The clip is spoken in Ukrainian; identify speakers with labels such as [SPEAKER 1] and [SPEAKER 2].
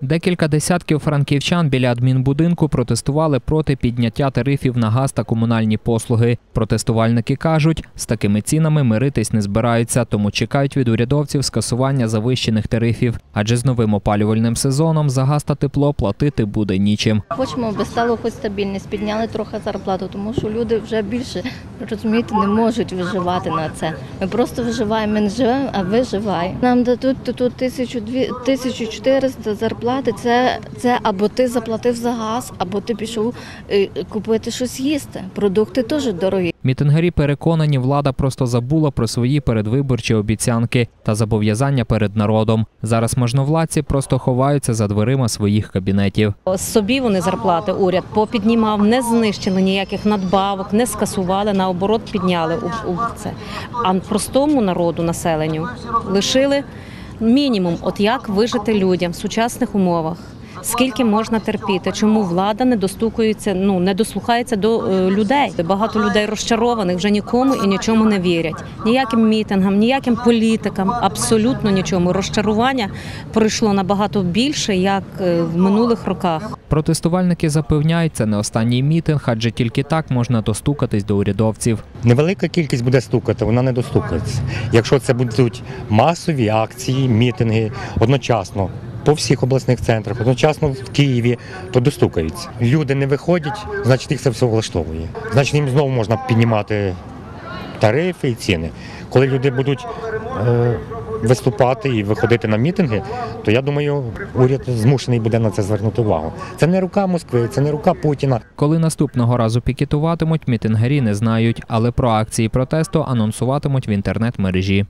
[SPEAKER 1] Декілька десятків франківчан біля адмінбудинку протестували проти підняття тарифів на газ та комунальні послуги. Протестувальники кажуть, з такими цінами миритись не збираються, тому чекають від урядовців скасування завищених тарифів. Адже з новим опалювальним сезоном за газ та тепло платити буде нічим.
[SPEAKER 2] Хочемо, аби стало хоч стабільність, підняли трохи зарплату, тому що люди вже більше розумієте, не можуть виживати на це. Ми просто виживаємо, ми не живемо, а виживаємо. Нам дадуть тут 1400 зарплати. Це, це або ти заплатив за газ, або ти пішов е, купити щось їсти. Продукти теж дорогі.
[SPEAKER 1] Мітингарі переконані, влада просто забула про свої передвиборчі обіцянки та зобов'язання перед народом. Зараз можновладці просто ховаються за дверима своїх кабінетів.
[SPEAKER 3] Собі вони зарплати уряд попіднімав, не знищили ніяких надбавок, не скасували, наоборот, підняли у, у це. А простому народу, населенню лишили мінімум, от як вижити людям в сучасних умовах. Скільки можна терпіти? Чому влада не достукується, ну не дослухається до е, людей? Багато людей розчарованих вже нікому і нічому не вірять. Ніяким мітингам, ніяким політикам, абсолютно нічому. Розчарування пройшло набагато більше, як е, в минулих роках.
[SPEAKER 1] Протестувальники запевняють, це не останній мітинг, адже тільки так можна достукатись до урядовців.
[SPEAKER 4] Невелика кількість буде стукати, вона не достукається. Якщо це будуть масові акції, мітинги одночасно по всіх обласних центрах, одночасно в Києві, то достукаються. Люди не виходять, значить їх це все влаштовує. Значить, їм знову можна піднімати тарифи і ціни. Коли люди будуть е, виступати і виходити на мітинги, то я думаю, уряд змушений буде на це звернути увагу. Це не рука Москви, це не рука Путіна.
[SPEAKER 1] Коли наступного разу пікетуватимуть, мітингарі не знають, але про акції протесту анонсуватимуть в інтернет-мережі.